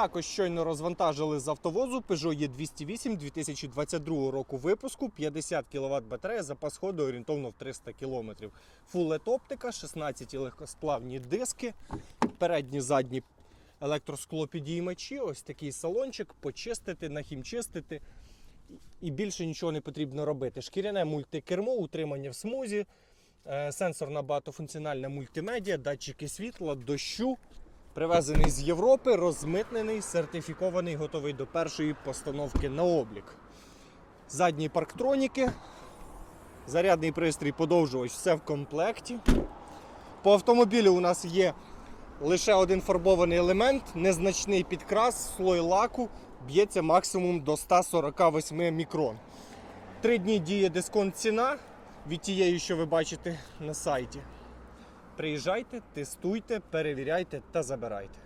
Також щойно розвантажили з автовозу Peugeot E208 2022 року випуску, 50 кВт батарея, запас ходу орієнтовно в 300 км. LED оптика, 16 легкосплавні диски, передні, задні електросклопідіймачі, ось такий салончик, почистити, нахімчистити. І більше нічого не потрібно робити. Шкіряне мультикермо, утримання в смузі, е, сенсорна багатофункціональна мультимедіа, датчики світла, дощу. Привезений з Європи, розмитнений, сертифікований, готовий до першої постановки на облік. Задні парктроніки, зарядний пристрій, подовжувач, все в комплекті. По автомобілю у нас є лише один фарбований елемент, незначний підкрас, слой лаку, б'ється максимум до 148 мікрон. Три дні діє дисконт ціна від тієї, що ви бачите на сайті. Приїжджайте, тестуйте, перевіряйте та забирайте.